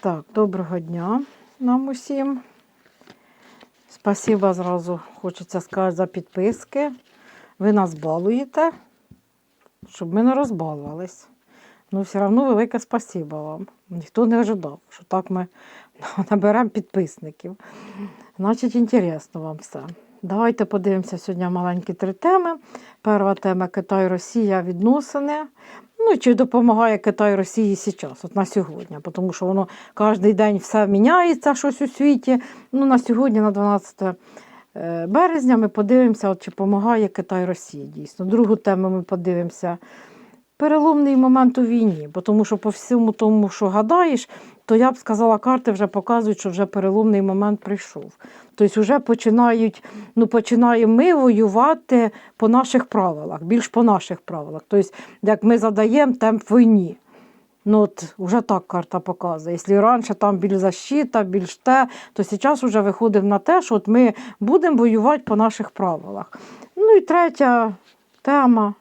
Так, доброго дня нам усім. Спасибо зразу хочеться сказати за підписки. Ви нас балуєте, щоб ми не розбалувались. Ну, все одно велике спасибо вам. Ніхто не ожидав, що так ми наберемо підписників. Значить, інтересно вам все. Давайте подивимося сьогодні маленькі три теми. Перша тема Китай, Росія, відносини. Ну, чи допомагає Китай Росії зараз, от на сьогодні, тому що воно кожен день все міняється, щось у світі. Ну, на сьогодні, на 12 е, березня, ми подивимося, от, чи допомагає Китай Росії дійсно. Другу тему ми подивимося. Переломний момент у війні, тому що по всьому тому, що гадаєш, то я б сказала, карти вже показують, що вже переломний момент прийшов. Тобто вже починають, ну починаємо ми воювати по наших правилах, більш по наших правилах. Тобто, як ми задаємо темп війні. Ну от вже так карта показує. Якщо раніше там більш защита, більш те, то зараз вже виходимо на те, що от ми будемо воювати по наших правилах. Ну і третя тема,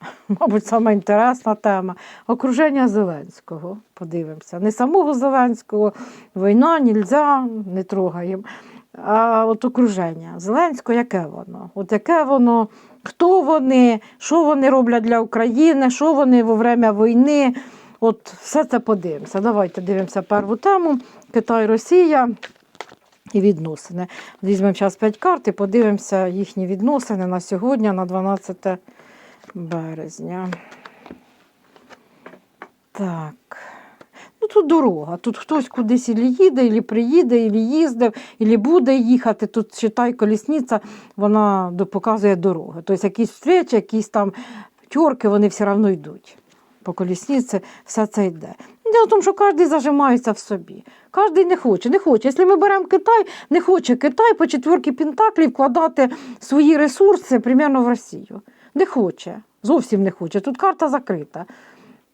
мабуть, сама інтересна тема окруження Зеленського. Подивимося. Не самого Зеленського, війна, нельзя, не трогаємо. А от окруження Зеленського, яке воно? От яке воно, хто вони, що вони роблять для України, що вони во время війни. От все це подивимося. Давайте дивимося першу тему. Китай, Росія і відносини. Візьмемо зараз 5 карт і подивимося їхні відносини на сьогодні, на 12 березня. Так. Ну, тут дорога. Тут хтось кудись ілі їде, ілі приїде, ілі їздив, ілі буде їхати. Тут читай колісниця, вона показує дороги. Тобто якісь встречі, якісь там тьорки, вони все одно йдуть. По колісниці все це йде. Діло в тому, що кожен зажимається в собі. Кожен не хоче, не хоче. Якщо ми беремо Китай, не хоче Китай по четвірки Пентаклів вкладати свої ресурси примерно в Росію. Не хоче, зовсім не хоче. Тут карта закрита.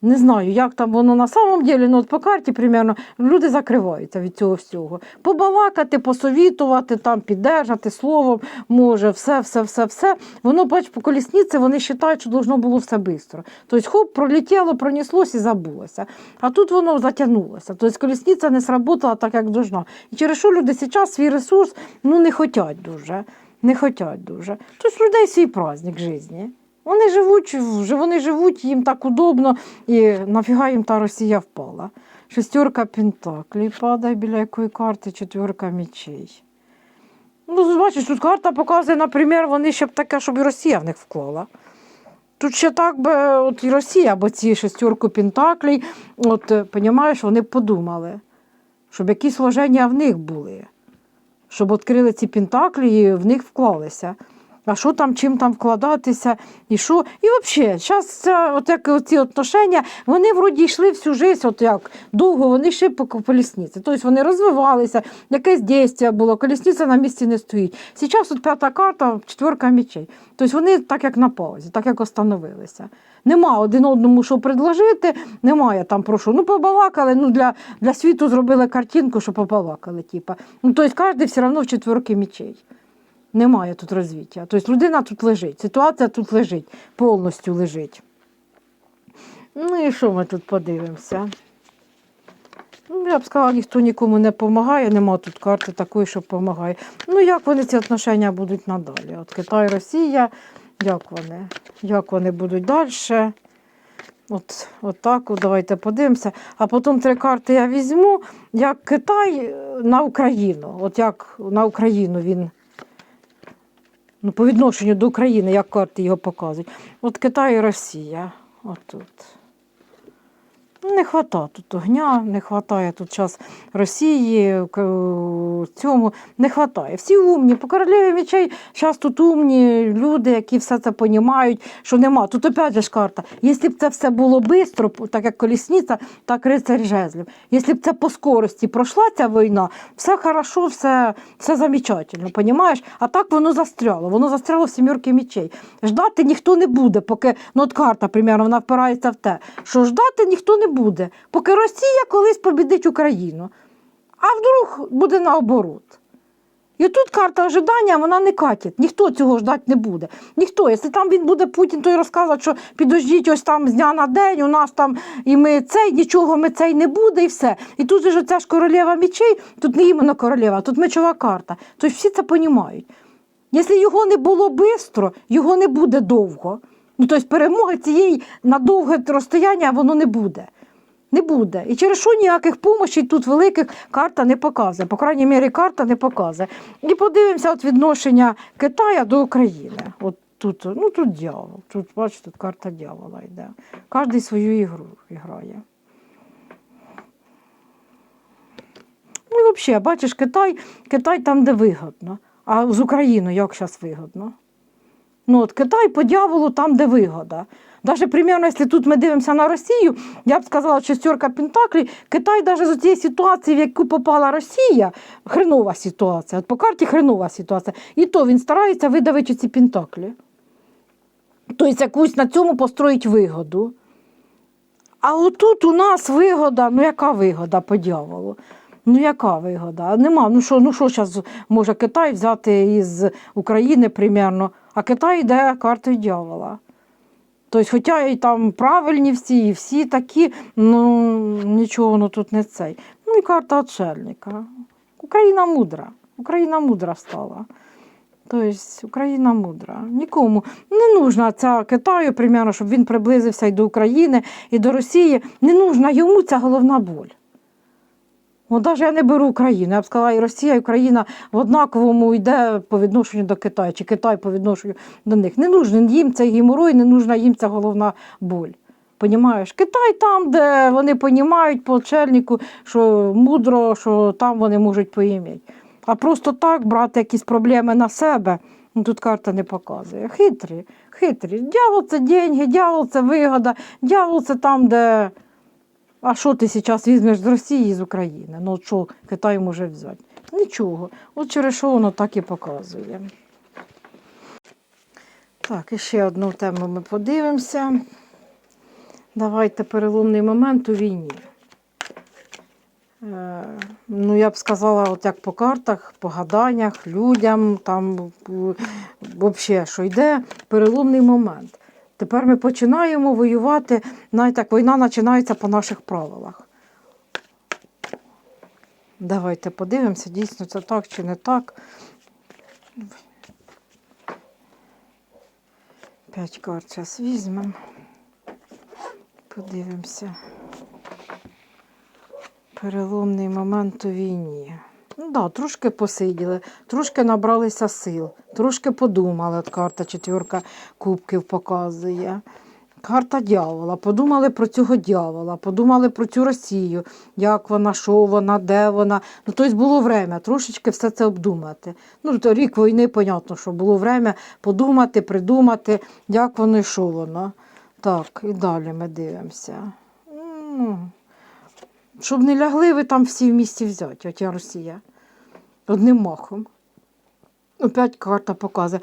Не знаю, як там воно на самом деле, ну от по карті примерно люди закриваються від цього всього. Побалакати, посовітувати, там, піддержати словом може, все, все, все, все. Воно, бач, по колісниці вони вважають, що должно було все швидко. Тобто, хоп, пролетіло, пронеслось і забулося. А тут воно затягнулося. Тобто колісниця не сработала так, як должна. І через що люди зараз свій ресурс ну, не хочуть дуже. Не хочуть дуже. Тобто людей свій праздник житті. Вони живуть, вони живуть, їм так удобно, і нафіга їм та Росія впала. Шестерка пентаклів падає біля якої карти, четверка мечей. Ну, бачиш, тут карта показує, наприклад, вони ще б таке, щоб і Росія в них вклала. Тут ще так би от і Росія, бо ці шестерку пентаклей, от, е, понімаєш, вони подумали, щоб якісь вложення в них були, щоб відкрили ці пентаклі і в них вклалися. А що там, чим там вкладатися, і що. І взагалі, зараз от ці отношення, вони вроді йшли всю життя, от як довго вони йшли по колісниці. Тобто вони розвивалися, якесь дійство було, колісниця на місці не стоїть. Зараз от п'ята карта, четверка мечей. Тобто вони так як на паузі, так як остановилися. Нема один одному, що предложити, немає там про що. Ну, побалакали, ну для, для світу зробили картинку, що побалакали. Типа. Ну, тобто кожен все одно в четверки мечей. Немає тут розвиття. Тобто людина тут лежить, ситуація тут лежить, повністю лежить. Ну і що ми тут подивимося? Ну, я б сказала, ніхто нікому не допомагає, нема тут карти такої, що допомагає. Ну, як вони ці отношення будуть надалі? От Китай, Росія, як вони? Як вони будуть далі? От, от так, от давайте подивимося. А потім три карти я візьму, як Китай е, на Україну. От як на Україну він ну, по відношенню до України, як карти його показують. От Китай і Росія. Отут. Не вистачає тут огня, не вистачає тут час Росії, к- цьому не вистачає. Всі умні, по королеві мечей зараз тут умні люди, які все це розуміють, що нема. Тут опять же ж карта. Якщо б це все було швидко, так як колісниця, так рицарь жезлів. Якщо б це по скорості пройшла ця війна, все хорошо, все, все замечательно, понімаєш? А так воно застряло. Воно застряло в сімерки мечей. Ждати ніхто не буде, поки ну, от карта, примерно, вона впирається в те, що ждати ніхто не буде, поки Росія колись побідить Україну. А вдруг буде наоборот. І тут карта ожидання, вона не катить. Ніхто цього ждати не буде. Ніхто. Якщо там він буде Путін, то й розказувати, що підождіть ось там з дня на день, у нас там і ми цей, нічого ми цей не буде, і все. І тут же ж ж королева мечей, тут не іменно королева, тут мечова карта. Тобто всі це розуміють. Якщо його не було швидко, його не буде довго. Ну, тобто перемоги цієї на довге розстояння воно не буде. Не буде. І через що ніяких помощей тут великих карта не показує. По крайній мірі, карта не показує. І подивимося от відношення Китая до України. От тут, ну тут дьявол. Тут, бачите, тут карта дьявола йде. Кожен свою ігру грає. Ну і взагалі, бачиш, Китай, Китай там, де вигодно. А з Україною як зараз вигодно? Ну, от Китай по дьяволу там, де вигода. Навіть, примерно, якщо тут ми дивимося на Росію, я б сказала, шестерка Пентаклі, Китай навіть з цієї ситуації, в яку попала Росія, хренова ситуація. От по карті хренова ситуація. І то він старається видавити ці Пентаклі. Тобто якусь на цьому построїть вигоду. А отут у нас вигода, ну яка вигода по дьяволу? Ну яка вигода? Нема. Ну що, ну що зараз може Китай взяти із України примерно, а Китай йде картою дьявола. Тобто, хоча і там правильні всі, і всі такі, ну нічого воно тут не цей. Ну і карта отшельника. Україна мудра. Україна мудра стала. Тобто Україна мудра. Нікому не нужна ця Китаю, примерно, щоб він приблизився і до України, і до Росії. Не нужна йому ця головна боль. От навіть я не беру Україну. Я б сказала, і Росія, і Україна в однаковому йде по відношенню до Китаю, чи Китай по відношенню до них. Не нужен їм цей геморой, не нужна їм ця головна боль. Понімаєш? Китай там, де вони понімають по чельнику, що мудро, що там вони можуть поїмати. А просто так брати якісь проблеми на себе, ну тут карта не показує. Хитрі, хитрі. Дьявол це деньги, дьявол це вигода, дьявол це там, де. А що ти зараз візьмеш з Росії і з України? Ну що Китай може взяти? Нічого. От через що воно так і показує. Так, і ще одну тему ми подивимося. Давайте переломний момент у війні. Е, Ну, я б сказала, от як по картах, по гаданнях, людям, там взагалі, що йде переломний момент. Тепер ми починаємо воювати, навіть як війна починається по наших правилах. Давайте подивимося, дійсно це так чи не так. П'ять карт зараз візьмемо. Подивимося. Переломний момент у війні. Ну да, трошки посиділи, трошки набралися сил, трошки подумали. От карта четверка кубків показує. Карта дьявола. Подумали про цього дьявола, подумали про цю Росію, як вона, що вона, де вона. Ну, тобто було время трошечки все це обдумати. Ну, то рік війни, понятно, що було время подумати, придумати, як воно і що воно. Так, і далі ми дивимося. Щоб не лягли ви там всі в місті взяти, отя Росія. Одним махом. Опять карта показує.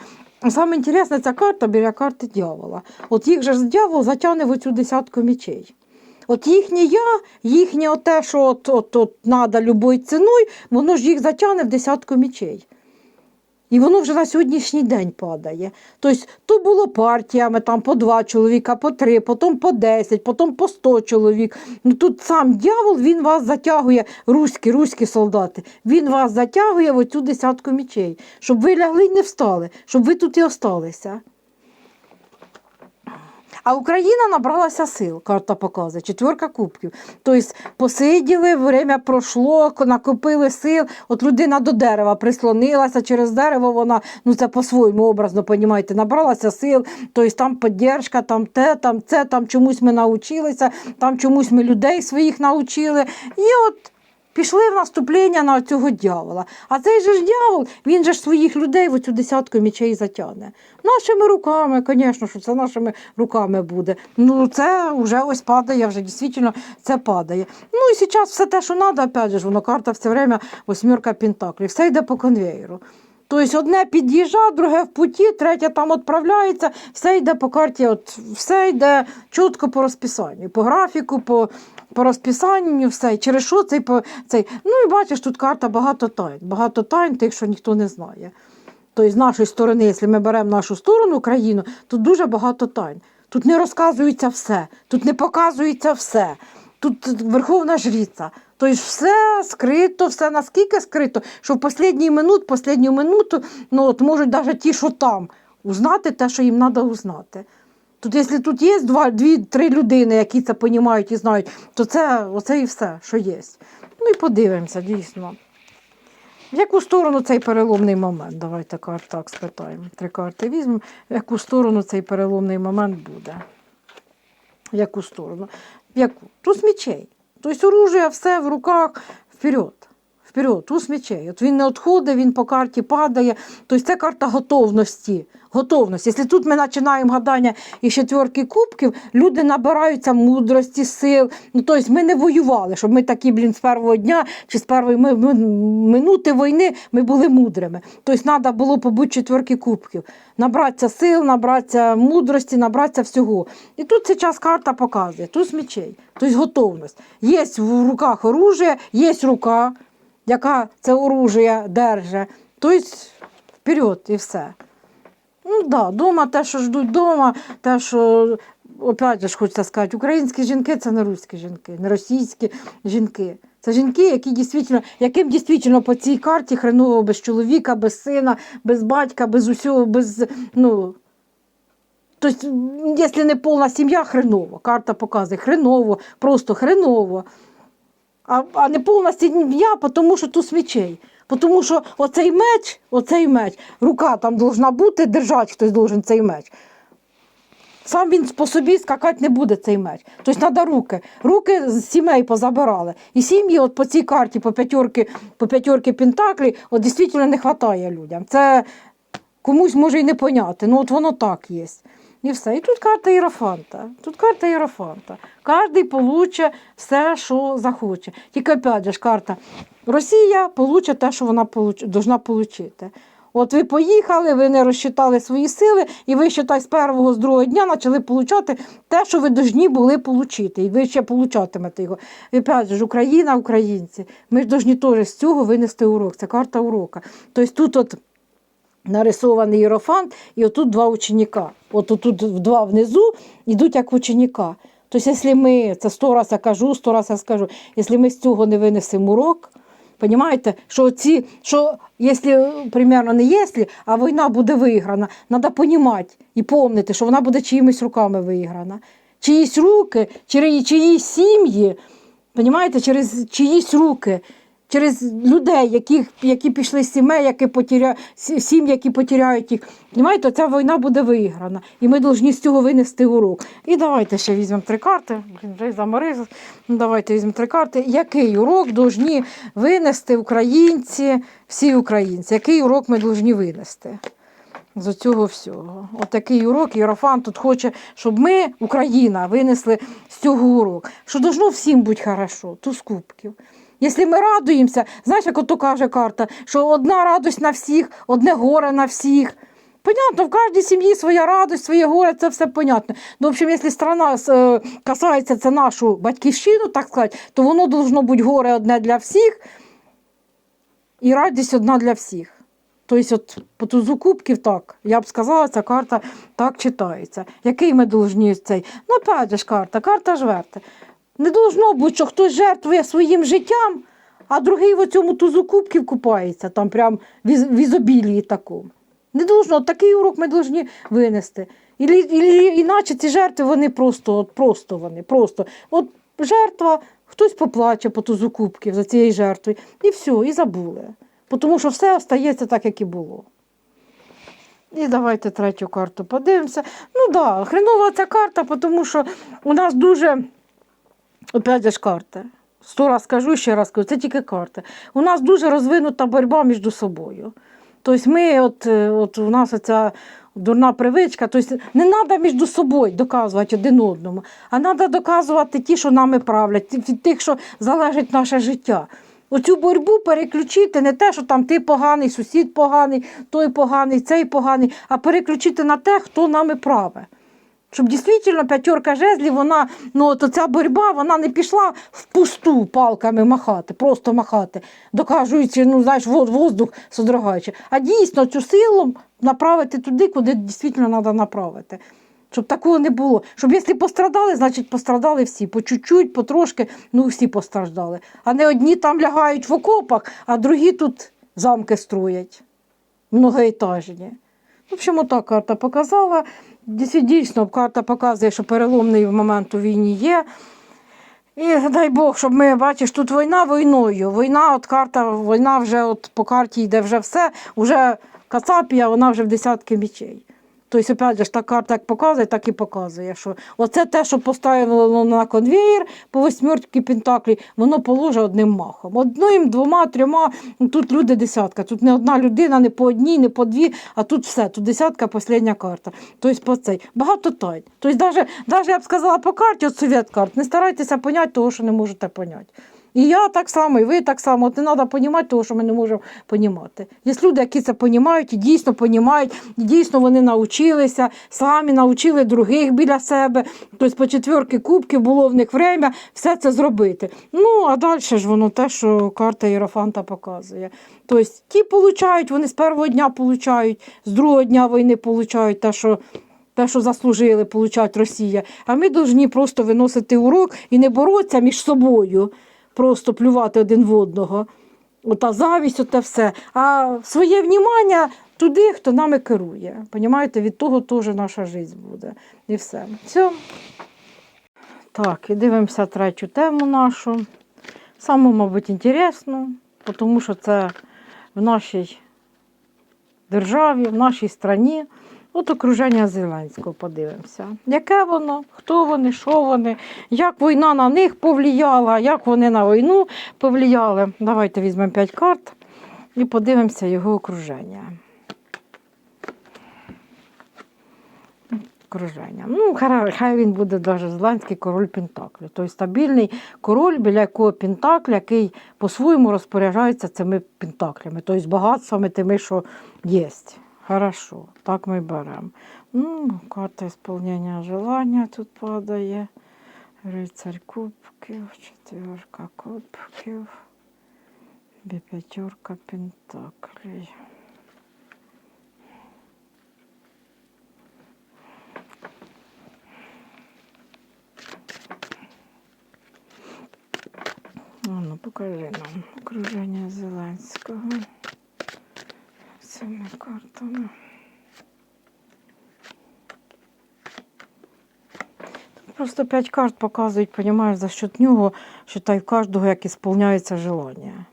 Саме інтересне, ця карта біля карти дьявола. От їх же дьявол затягне в оцю десятку мічей. От їхнє я, їхнє те, що от, от, от, надо любою ціною, воно ж їх затягне в десятку мечей. І воно вже на сьогоднішній день падає. Тобто, то було партіями там по два чоловіка, по три, потім по десять, потім по сто чоловік. Ну тут сам дьявол, він вас затягує, руські, руські солдати, він вас затягує в оцю десятку мічей, щоб ви лягли і не встали, щоб ви тут і осталися. А Україна набралася сил, карта показує, четверка кубків. Тобто посиділи, время пройшло, накопили сил. От людина до дерева прислонилася, через дерево вона, ну це по-своєму образно, понімаєте, набралася сил, тобто там підтримка, там те, там це, там чомусь ми навчилися, там чомусь ми людей своїх навчили. І от Пішли в наступлення на цього дьявола. А цей же ж дьявол, він же ж своїх людей в цю десятку мічей затягне. Нашими руками, звісно, що це нашими руками буде. Ну, це вже ось падає, вже дійсно це падає. Ну і зараз все те, що треба, опять же, воно карта все время восьмерка пентаклів, все йде по конвейеру. Тобто одне під'їжджа, друге в путі, третє там відправляється, все йде по карті, от, все йде чітко по розписанню, по графіку, по, по розписанню, все. Через що цей, по- цей. Ну і бачиш, тут карта багато тайн. Багато тайн, тих, що ніхто не знає. Тобто з нашої сторони, якщо ми беремо нашу сторону Україну, тут дуже багато тайн. Тут не розказується все, тут не показується все. Тут верховна жриця. Тобто все скрито, все наскільки скрито, що в останній минут, останню минуту ну, от можуть навіть ті, що там, узнати те, що їм треба узнати. Тут, якщо тут є два, дві-три людини, які це розуміють і знають, то це оце і все, що є. Ну і подивимося, дійсно. В яку сторону цей переломний момент? Давайте карт так спитаємо. Три карти візьмемо. В яку сторону цей переломний момент буде? В яку сторону? Яку? Туз мечей. Тобто оружие все в руках вперед. Вперед, туз мечей. От він не відходить, він по карті падає. Тобто це карта готовності. Готовність. Якщо тут ми починаємо гадання із четверки кубків, люди набираються мудрості, сил. Ну, тобто ми не воювали, щоб ми такі, блін, з першого дня чи з першої ми- ми- минути війни ми були мудрими. Тобто треба було побути четверки кубків. Набратися сил, набратися мудрості, набратися всього. І тут зараз карта показує, туз мечей, тобто готовність. Є в руках оружие, є рука, яка це оружие держить. Тобто вперед і все. Ну да, дома те, що ждуть дома, те, що опять ж хочеться сказати, українські жінки це не руські жінки, не російські жінки. Це жінки, які дійсно, яким дійсно по цій карті хреново без чоловіка, без сина, без батька, без усього, без. ну, Тобто, якщо не повна сім'я, хреново. Карта показує хреново, просто хреново. А, а не повна сім'я, тому що тут свічей. Тому що оцей меч, оцей меч, рука там должна бути, держати хтось должен цей меч. Сам він по собі скакати не буде цей меч. Тобто треба руки. Руки з сімей позабирали. І сім'ї от по цій карті, по п'ятерки, по Пентаклі, от дійсно не вистачає людям. Це комусь може і не поняти. Ну от воно так є. І все. І тут карта Єрофанта. Тут карта Єрофанта. Кожен получить все, що захоче. Тільки опять же карта. Росія получить те, що вона должна отримати. От ви поїхали, ви не розчитали свої сили, і ви ще з першого, з другого дня почали получати те, що ви повинні були отримати. І ви ще получатимете його. І ж, Україна, українці. Ми ж повинні теж з цього винести урок. Це карта урока. Тобто тут от нарисований іерофант, і отут два ученика. От тут два внизу йдуть як ученика. Тобто, якщо ми, це сто разів я кажу, сто разів скажу, якщо ми з цього не винесемо урок, Понимаєте, що ці, що якщо, примерно не якщо, а війна буде виграна, треба розуміти і пам'ятати, що вона буде чиїмись руками виграна. Чиїсь руки, через чиїсь сім'ї, через чиїсь руки, через людей, яких, які пішли з сімей, які потеря... сі- сім'ї, які потеряють їх. Понімаєте, ця війна буде виграна. І ми повинні з цього винести урок. І давайте ще візьмемо три карти. Блін, вже заморив. Ну, давайте візьмемо три карти. Який урок повинні винести українці, всі українці? Який урок ми повинні винести? З цього всього. Отакий урок Єрофан тут хоче, щоб ми, Україна, винесли з цього урок. Що должно всім бути хорошо, туз кубків. Якщо ми радуємося, знаєш, як ото каже карта, що одна радость на всіх, одне горе на всіх. Понятно, в кожній сім'ї своя радость, своє горе, це все понятно. Ну, в общем, якщо страна е, касається це нашу батьківщину, так сказати, то воно должно бути горе одне для всіх і радість одна для всіх. Тобто, от по тузу кубків так, я б сказала, ця карта так читається. Який ми должні цей? Ну, опять же карта, карта жверти. Не должно бути, що хтось жертвує своїм життям, а другий в цьому тузу кубків купається, там прям в із- в ізобілії такому. Не должно, такий урок ми повинні винести. Ілі, ілі, іначе ці жертви вони просто, от просто вони, просто. От жертва, хтось поплаче по тузу кубків за цією жертвою, і все, і забули. Тому що все остається так, як і було. І давайте третю карту подивимося. Ну так, да, хренова ця карта, тому що у нас дуже, опять же ж карта. Сто раз кажу, ще раз кажу, це тільки карта. У нас дуже розвинута боротьба між собою. Тобто ми, от, е, от у нас ця дурна привичка, тобто не треба між собою доказувати один одному, а треба доказувати ті, що нами правлять, ті- тих, що залежить наше життя. Оцю боротьбу переключити не те, що там ти поганий, сусід поганий, той поганий, цей поганий, а переключити на те, хто нами праве. Щоб дійсно п'ятерка жезлів, вона, ну от ця боротьба, вона не пішла впусту палками махати, просто махати, докажуючи, ну знаєш, воздух содрогаючи. А дійсно цю силу направити туди, куди дійсно треба направити. Щоб такого не було. Щоб якщо пострадали, значить пострадали всі. По чуть-чуть, потрошки, ну всі постраждали. А не одні там лягають в окопах, а другі тут замки строять. Многоетажні. В общем, ота карта показала. Дійсно, карта показує, що переломний момент у війні є. І дай Бог, щоб ми бачиш, тут війна війною. Війна, от карта, війна вже от по карті йде вже все, вже Кацапія, вона вже в десятки мічей. Тобто, опять же, та карта як показує, так і показує. Що оце те, що поставило на конвеєр по восьмерки Пентаклі, воно положе одним махом. Одним, двома, трьома. Ну, Тут люди десятка. Тут не одна людина, не по одній, не по дві, а тут все. Тут десятка, остання карта. Тобто по цей. Багато тайн. Тобто, навіть, навіть я б сказала по карті, от совет карт, не старайтеся поняти того, що не можете поняти. І я так само, і ви так само. От не треба розуміти того, що ми не можемо розуміти. Є люди, які це розуміють і дійсно розуміють, і дійсно вони навчилися, самі навчили других біля себе. Тобто по четверки кубків було в них время все це зробити. Ну, а далі ж воно те, що карта Єрофанта показує. Тобто ті получають, вони з першого дня получають, з другого дня війни получають те, що. Те, що заслужили, получать Росія. А ми повинні просто виносити урок і не боротися між собою, просто плювати один в одного. Ота завість, оте все. А своє внімання туди, хто нами керує. Понімаєте, від того теж наша життя буде. І все. Все. Так, і дивимося третю тему нашу. Саму, мабуть, інтересну, тому що це в нашій державі, в нашій страні. От окруження Зеленського подивимося. Яке воно, хто вони, що вони, як війна на них повлияла, як вони на війну повлияли. Давайте візьмемо 5 карт і подивимося його окруження. Окруження. Ну, хай, він буде даже Зеленський король Пентаклі. Тобто стабільний король, біля якого Пентакль, який по-своєму розпоряджається цими пентаклями, тобто багатствами тими, що є. Хорошо, так ми беремо. Ну, карта ісполнення желання тут падає. Рицарь кубків, четверка кубків, п'ятерка пентаклей. А ну, покажи нам окруження Зеленського цими картами. Тут Просто п'ять карт показують, понімаєш, за счет нього, що та й в кожного як ісполняється желання.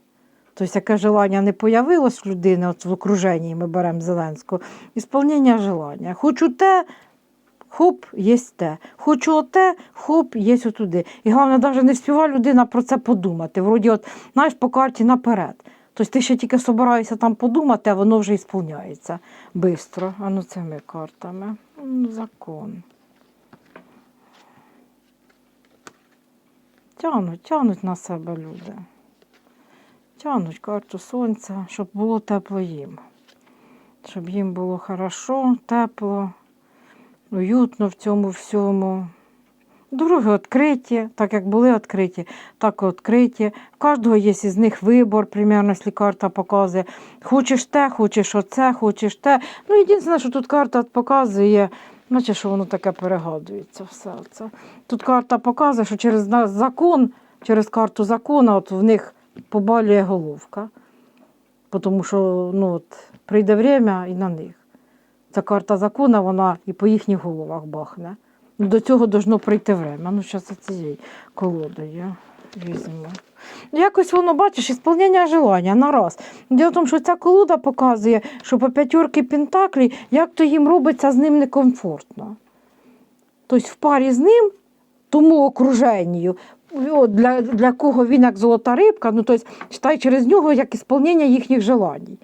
Тобто, яке желання не появилось в людини, от в окруженні ми беремо Зеленського, ісполнення желання. Хочу те, хоп, є те. Хочу оте, хоп, є отуди. І головне, навіть не встигає людина про це подумати. Вроді, от, знаєш, по карті наперед. Тобто ти ще тільки собираєшся там подумати, а воно вже ісполняється швидко. А ну цими картами. Ну, закон. Тянуть, тянуть на себе люди. Тянуть карту сонця, щоб було тепло їм. Щоб їм було хорошо, тепло, уютно в цьому всьому. Дороги відкриті, так як були відкриті, так і відкриті. В кожного є із них вибор, примерно, якщо карта показує. Хочеш те, хочеш оце, хочеш те. Ну, єдине, що тут карта показує, наче що воно таке перегадується. все це. Тут карта показує, що через закон, через карту закону, от в них побалює головка. Тому що ну, от, прийде время і на них. Ця карта закону, вона і по їхніх головах бахне. До цього должно прийти время. Ну, зараз цієї колодою візьму. Якось воно, бачиш, ісполнення желання на раз. Діло в тому, що ця колода показує, що по п'ятерки пентаклі, як то їм робиться з ним некомфортно. Тобто в парі з ним, тому окруженню, для, для кого він як золота рибка, ну тобто, читай через нього як ісполнення їхніх желань.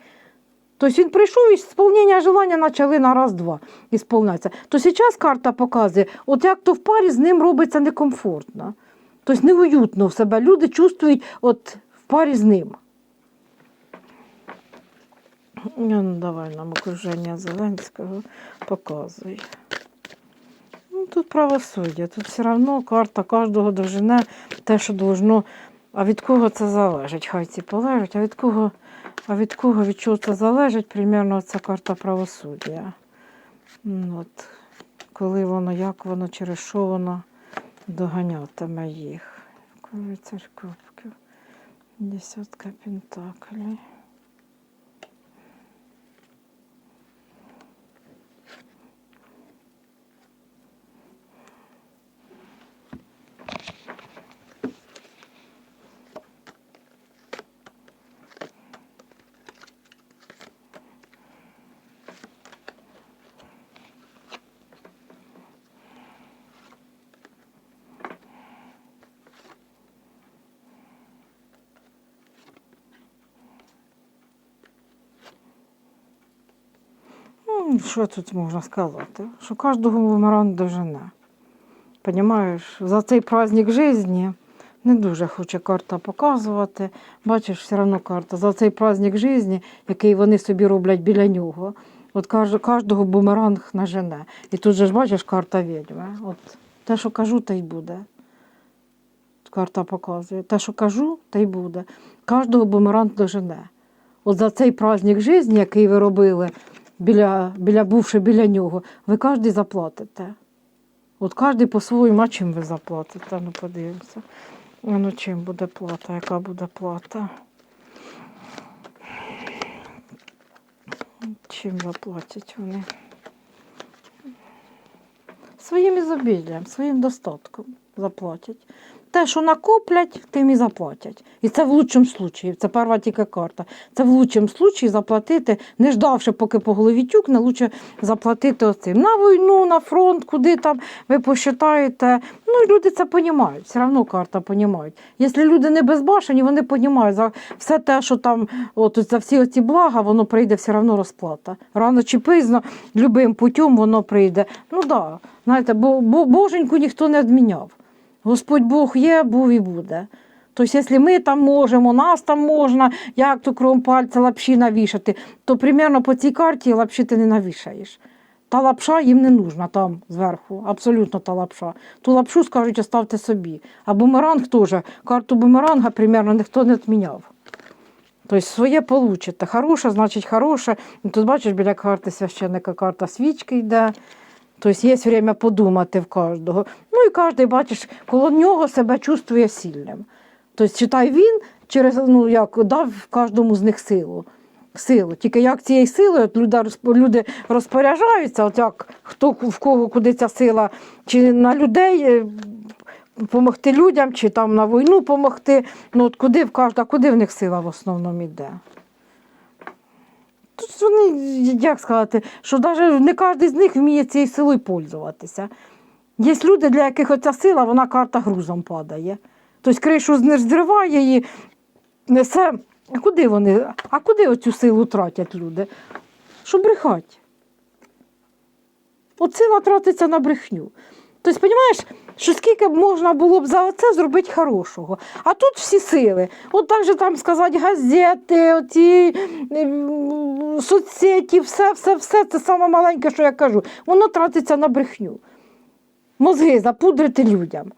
Тобто він прийшов і сповнення желання почали на раз-два ісполнятися. То зараз карта показує, от як то в парі з ним робиться некомфортно. Тобто неуютно в себе. Люди чувствують от в парі з ним. Ну, давай нам окруження Зеленського показуй. Ну, тут правосуддя. Тут все одно карта кожного дожене те, що должно. А від кого це залежить? Хай ці полежать, а від кого, а від кого, від чого це залежить, примерно ця карта правосуддя. От, коли воно, як воно, через що воно доганятиме їх. Коли церковки, Десятка пентаклей. Ну, що тут можна сказати? Що кожного бумеранг дожене. Понімаєш, за цей праздник житті не дуже хоче карта показувати. Бачиш, все одно карта. За цей праздник житті, який вони собі роблять біля нього. От кожного бумеранг нажене. І тут же ж бачиш карта відьми. От те, що кажу, те й буде. Карта показує. Те, що кажу, те й буде. Кожного бумеранг дожене. От за цей праздник житті, який ви робили, біля, біля бувши біля нього, ви кожен заплатите. От кожен по-своєму, а чим ви заплатите? Ну, подивимося. А Ну, чим буде плата? Яка буде плата? Чим заплатять вони? Своїм ізобіллям, своїм достатком заплатять. Те, що накоплять, тим і заплатять. І це в лучшому случаї. Це перша тільки карта. Це в лучшому случаї заплатити, не ждавши, поки по голові тюкне, лучше заплатити оцим. На війну, на фронт, куди там ви посчитаєте. Ну, люди це розуміють, все одно карта розуміють. Якщо люди не безбашені, вони розуміють, за все те, що там, от, за всі ці блага, воно прийде все одно розплата. Рано чи пізно, любим путем воно прийде. Ну так, да, знаєте, бо, бо боженьку ніхто не відміняв. Господь Бог є, був і буде. Тобто, якщо ми там можемо, нас там можна, як то кром пальця лапші навішати, то примерно по цій карті лапші ти не навішаєш. Та лапша їм не нужна там зверху, абсолютно та лапша. Ту лапшу скажуть, оставте собі. А бумеранг теж, карту бумеранга примерно ніхто не відміняв. Тобто своє получите. Хороше, значить хороше. Тут бачиш, біля карти священника карта свічки йде. Тобто є время подумати в кожного. Ну і кожен, бачиш, коло нього себе чувствує сильним. Тобто, читай він через ну як дав кожному з них силу. Силу. Тільки як цією силою от люди, люди розпоряджаються, от як хто в кого куди ця сила, чи на людей допомогти людям, чи там на війну допомогти. Ну от куди в кожна, куди в них сила в основному йде? Тут вони, як сказати, що навіть не кожен з них вміє цією силою пользуватися. Є люди, для яких оця сила, вона карта грузом падає. Тобто кришу не зриває її, несе. А куди вони? А куди оцю силу тратять люди? Що брехать? От сила тратиться на брехню. Тобто, розумієш, що скільки б можна було б за це зробити хорошого. А тут всі сили. От так же там сказати газети, оці соцсеті, все, все, все це саме маленьке, що я кажу. Воно тратиться на брехню. Мозги запудрити людям.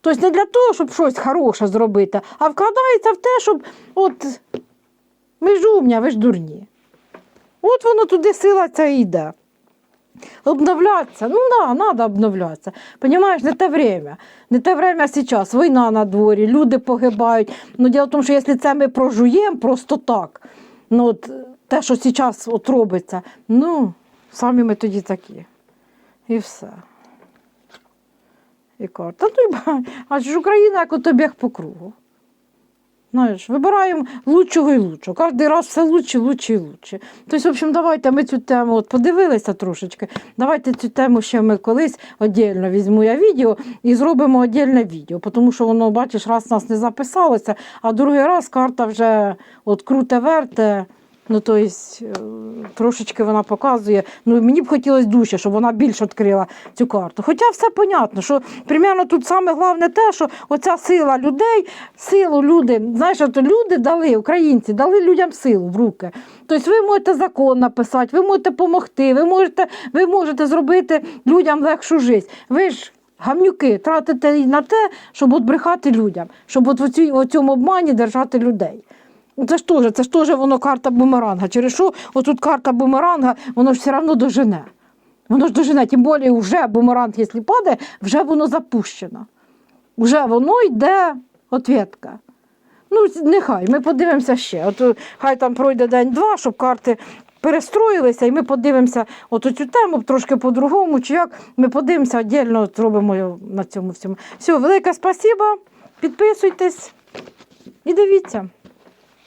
Тобто не для того, щоб щось хороше зробити, а вкладається в те, щоб от ми ж умня, ви ж дурні. От воно туди сила ця йде. Обновлятися, ну да, треба обновлятися. Понимаєш, не те время. Не те время зараз. Війна на дворі, люди погибають. Ну, діло в тому, що якщо це ми прожуємо просто так, ну от те, що зараз от робиться, ну, самі ми тоді такі. І все. І карта. Ну, а ж Україна як от обіг по кругу. Знаєш, вибираємо лучшого і лучшого. Кожен раз все лучше, лучше і лучше. Тобто, в общем, давайте ми цю тему от подивилися трошечки. Давайте цю тему ще ми колись віддільно візьму я відео і зробимо віддільне відео, тому що воно, бачиш, раз нас не записалося, а другий раз карта вже от круте верте, Ну, тобто, трошечки вона показує. Ну, мені б хотілося дужче, щоб вона більш відкрила цю карту. Хоча все понятно, що примерно тут саме головне те, що оця сила людей, силу люди, знаєш, от люди дали, українці, дали людям силу в руки. Тобто ви можете закон написати, ви можете допомогти, ви можете, ви можете зробити людям легшу життя. Ви ж гамнюки тратите на те, щоб от брехати людям, щоб от в цьому обмані держати людей. Ну, Це ж теж, це ж теж воно карта бумеранга. Через що отут карта бумеранга, воно ж все одно дожене. Воно ж дожене, тим більше вже бумеранг, якщо падає, вже воно запущено. Вже воно йде ответка. Ну, нехай, ми подивимося ще. От е, хай там пройде день-два, щоб карти перестроїлися, і ми подивимося от цю тему трошки по-другому, чи як ми подивимося віддільно, зробимо на цьому всьому. Все, велике спасибо, підписуйтесь і дивіться.